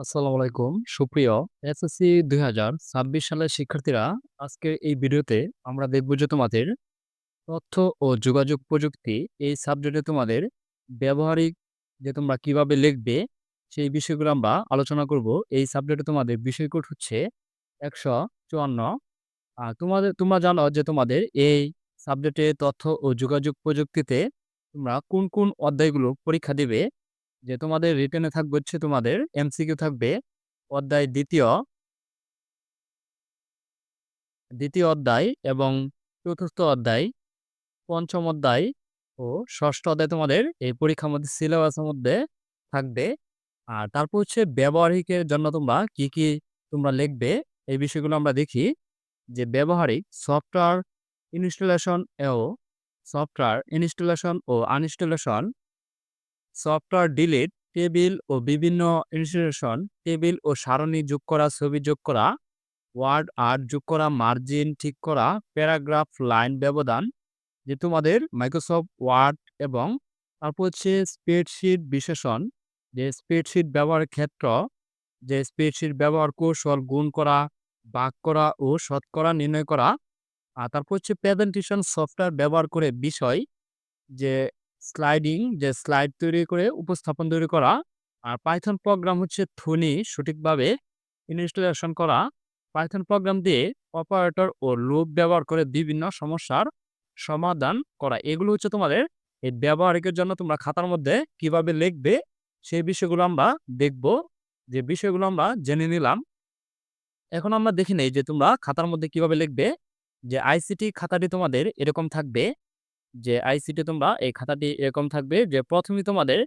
আসসালামু আলাইকুম। সুপ্রিয় এসএসসি ২০২৬ সালের শিক্ষার্থীরা, আজকের এই ভিডিওতে আমরা দেখব যে তোমাদের তথ্য ও যোগাযোগ প্রযুক্তি এই সাবজেক্টে তোমাদের ব্যবহারিক যে তোমরা কীভাবে লিখবে, সেই বিষয়গুলো আমরা আলোচনা করব। এই সাবজেক্টে তোমাদের বিষয়কোড হচ্ছে ১৫৪ আ তোমাদের তোমরা জানো যে তোমাদের এই সাবজেক্টে তথ্য ও যোগাযোগ প্রযুক্তিতে তোমরা কোন, কোন অধ্যায়গুলো পরীক্ষা দিবে? যে তোমাদের রিটেনে থাকবে হচ্ছে তোমাদের এমসিকিউ থাকবে অধ্যায় ২য় ২য় অধ্যায় এবং চতুর্থ অধ্যায়, পঞ্চম অধ্যায় ও ষষ্ঠ অধ্যায় তোমাদের এই পরীক্ষার মধ্যে সিলেবাসের মধ্যে থাকবে। আর তারপর হচ্ছে ব্যবহারিকের জন্য তোমরা কি, কি তোমরা লিখবে এই বিষয়গুলো আমরা দেখি। যে ব্যবহারিক সফটওয়্যার ইনস্টলেশন ও সফটওয়্যার ইনস্টলেশন ও আনইনস্টলেশন, সফটওয়্যার ডিলিট, টেবিল ও বিভিন্ন ইনস্টলেশন, টেবিল ও সারণী যোগ করা, ছবি যোগ করা, ওয়ার্ড আর্ট যোগ করা, মার্জিন ঠিক করা, প্যারাগ্রাফ লাইন ব্যবধান যে তোমাদের মাইক্রোসফট ওয়ার্ড এবং তারপর হচ্ছে স্প্রেডশিট বিশেষণ যে স্প্রেডশিট ব্যবহারের ক্ষেত্র, যে স্প্রেডশিট ব্যবহার কৌশল গুণ করা, ভাগ করা ও শতকরা নির্ণয় করা। আর তারপর হচ্ছে প্রেজেন্টেশন সফটওয়্যার ব্যবহার করে বিষয় যে স্লাইডিং, যে স্লাইড তৈরি করে উপস্থাপন তৈরি করা। আর পাইথন প্রোগ্রাম হচ্ছে ধ্বনি সঠিকভাবে ইনস্টলেশন করা। পাইথন প্রোগ্রাম দিয়ে অপারেটর ও লুপ ব্যবহার করে বিভিন্ন সমস্যার সমাধান করা। এগুলো হচ্ছে তোমাদের এই ব্যবহারিকের জন্য তোমরা খাতার মধ্যে কীভাবে লিখবে সেই বিষয়গুলো আমরা দেখব। যে বিষয়গুলো আমরা জেনে নিলাম। এখন আমরা দেখে নেই যে তোমরা খাতার মধ্যে কীভাবে লিখবে। যে আইসিটি খাতাটি তোমাদের এরকম থাকবে। যে আইসিটি তোমরা এই খাতাটি এরকম থাকবে যে প্রথমে তোমাদের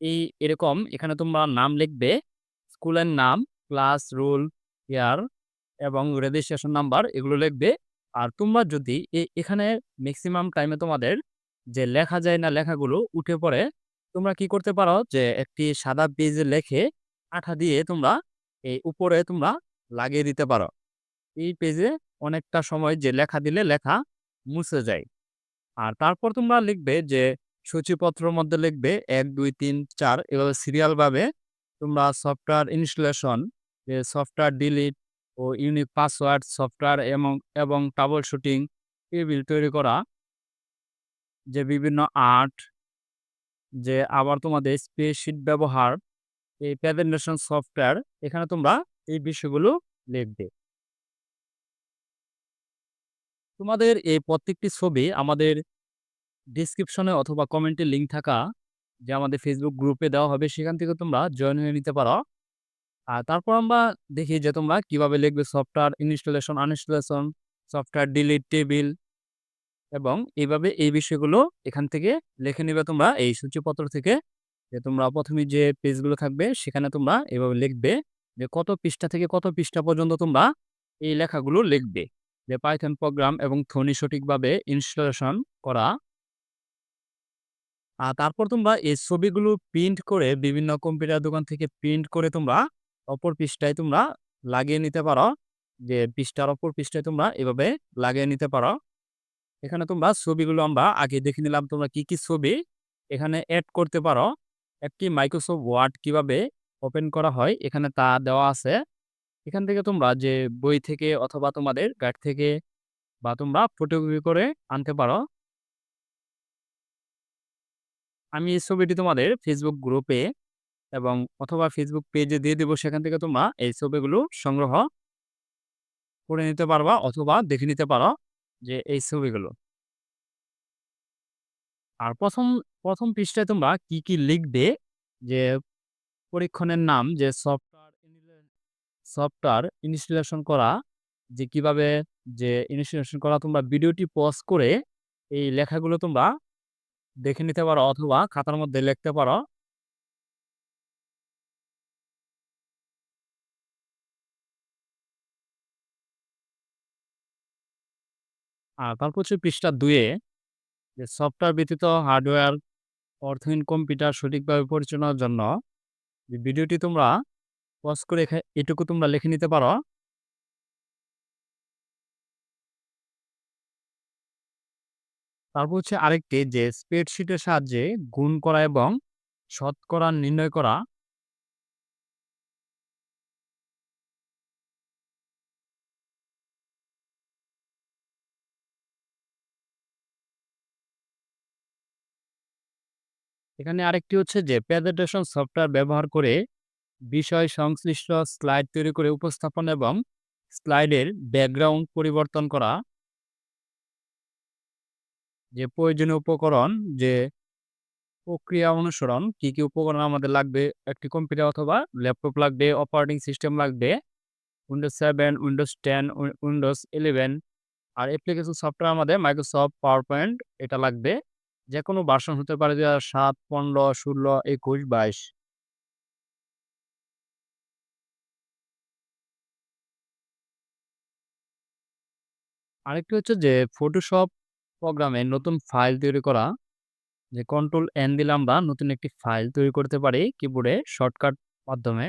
এই এরকম এখানে তোমরা নাম লিখবে। স্কুলের নাম, ক্লাস, রুল ইয়ার এবং রেজিস্ট্রেশন নাম্বার এগুলো লিখবে। আর তোমরা যদি এখানে ম্যাক্সিমাম টাইমে তোমাদের যে লেখা যায় না লেখাগুলো উঠে পড়ে, তোমরা কি করতে পারো যে একটি সাদা পেজে লেখে আঠা দিয়ে তোমরা এই উপরে তোমরা লাগিয়ে দিতে পারো। এই পেজে অনেকটা সময় যে লেখা দিলে লেখা মুছে যায়। আর তারপর তোমরা লিখবে যে সূচিপত্রের মধ্যে লিখবে ১, ২, ৩, ৪ এভাবে সিরিয়াল ভাবে তোমরা সফটওয়্যার ইনস্টলেশন, যে সফটওয়্যার ডিলিট ও ইউনিক পাসওয়ার্ড সফটওয়্যার এবং এবং ট্রাবল শুটিং টেবিল তৈরি করা। যে বিভিন্ন আর্ট যে আবার তোমাদের স্প্রেডশিট ব্যবহার, এই প্রেজেন্টেশন সফটওয়্যার এখানে তোমরা এই বিষয়গুলো লিখবে। তোমাদের এই প্রত্যেকটি ছবি আমাদের ডেসক্রিপশনে অথবা কমেন্টে লিঙ্ক থাকা যে আমাদের ফেসবুক গ্রুপে দেওয়া হবে সেখান থেকে তোমরা জয়েন হয়ে নিতে পারো। আর তারপর আমরা দেখি যে তোমরা কীভাবে লিখবে software installation, uninstallation, software delete, table এবং এইভাবে এই বিষয়গুলো এখান থেকে লিখে নেবে তোমরা এই সূচিপত্র থেকে। যে তোমরা ১ম এই যে পেজগুলো থাকবে সেখানে তোমরা এভাবে লিখবে যে কত পৃষ্ঠা থেকে কত পৃষ্ঠা পর্যন্ত তোমরা এই লেখাগুলো লিখবে। যে পাইথন প্রোগ্রাম এবং ধ্বনি সঠিকভাবে ইনস্টলেশন করা। আর তারপর তোমরা এই ছবিগুলো প্রিন্ট করে বিভিন্ন কম্পিউটার দোকান থেকে প্রিন্ট করে তোমরা অপর পৃষ্ঠায় তোমরা লাগিয়ে নিতে পারো। যে পৃষ্ঠার অপর পৃষ্ঠায় তোমরা এভাবে লাগিয়ে নিতে পারো। এখানে তোমরা ছবিগুলো আমরা আগে দেখে নিলাম তোমরা কি, কি ছবি এখানে অ্যাড করতে পারো। একটি মাইক্রোসফট ওয়ার্ড কীভাবে ওপেন করা হয় এখানে তা দেওয়া আছে। এখান থেকে তোমরা যে বই থেকে অথবা তোমাদের গাইড থেকে বা তোমরা ফটোকপি করে আনতে পারো। আমি এই ছবিটি তোমাদের ফেসবুক গ্রুপে এবং অথবা ফেসবুক পেজে দিয়ে দিব সেখান থেকে তোমরা এই ছবিগুলো সংগ্রহ করে নিতে পারবা অথবা দেখে নিতে পারো যে এই ছবিগুলো। আর ১ম, ১ম পৃষ্ঠায় তোমরা কি, কি লিখবে যে পরীক্ষণের নাম যে ইনলে সফটওয়্যার ইনস্টলেশন করা, যে কীভাবে যে ইনস্টলেশন করা তোমরা ভিডিওটি পজ করে এই লেখাগুলো তোমরা দেখে নিতে পারো অথবা খাতার মধ্যে লিখতে পারো। আর তারপর হচ্ছে পৃষ্ঠা ২ এ, যে সফটওয়্যার ব্যতীত হার্ডওয়্যার, অর্থহীন কম্পিউটার সঠিকভাবে পরিচালনার জন্য ভিডিওটি তোমরা পজ করে এটুকু তোমরা লিখে নিতে পারো। তারপর হচ্ছে আরেকটি, যে স্প্রেডশিটের সাহায্যে গুণ করা এবং শতকরা নির্ণয় করা। এখানে আরেকটি হচ্ছে যে প্রেজেন্টেশন সফটওয়্যার ব্যবহার করে বিষয় সংশ্লিষ্ট স্লাইড তৈরি করে উপস্থাপন এবং স্লাইডের ব্যাকগ্রাউন্ড পরিবর্তন করা। যে প্রয়োজনীয় উপকরণ, যে প্রক্রিয়া অনুসরণ, কি কি উপকরণ আমাদের লাগবে? একটি কম্পিউটার অথবা ল্যাপটপ লাগবে, অপারেটিং সিস্টেম লাগবে Windows seven Windows ten Windows eleven আর অ্যাপ্লিকেশন সফটওয়্যার আমাদের মাইক্রোসফট পাওয়ার পয়েন্ট এটা লাগবে। যে কোনো ভার্সন হতে পারে যে সাত, পনেরো, ষোলো, একুশ, বাইশ। আরেকটি হচ্ছে যে ফটোশপ প্রোগ্রামে নতুন ফাইল তৈরি করা, যে কন্ট্রোল এন দিলে আমরা নতুন একটি ফাইল তৈরি করতে পারি কিবোর্ডে শর্টকাট মাধ্যমে।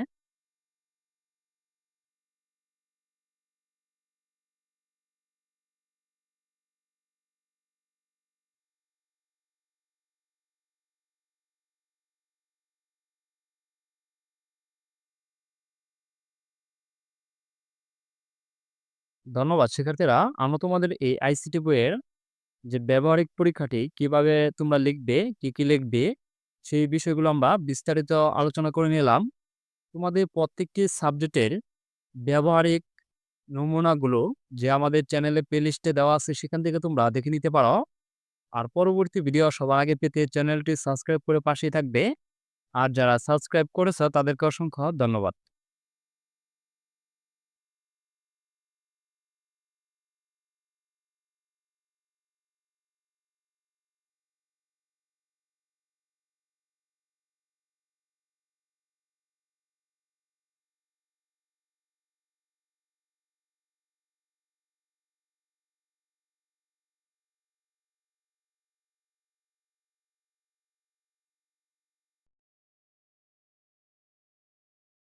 ধন্যবাদ। শিক্ষার্থীরা আমরা তোমাদের এই আইসিটি বইয়ের যে ব্যবহারিক পরীক্ষাটি কীভাবে তোমরা লিখবে, কি কি লিখবে, সেই বিষয়গুলো আমরা বিস্তারিত আলোচনা করে নিলাম। তোমাদের প্রত্যেকটি সাবজেক্টের ব্যবহারিক নমুনাগুলো যে আমাদের চ্যানেলে প্লেলিস্টে দেওয়া আছে সেখান থেকে তোমরা দেখে নিতে পারো। আর পরবর্তী ভিডিও সবার আগে পেতে চ্যানেলটি সাবস্ক্রাইব করে পাশেই থাকবে। আর যারা সাবস্ক্রাইব করেছ তাদেরকে অসংখ্য ধন্যবাদ।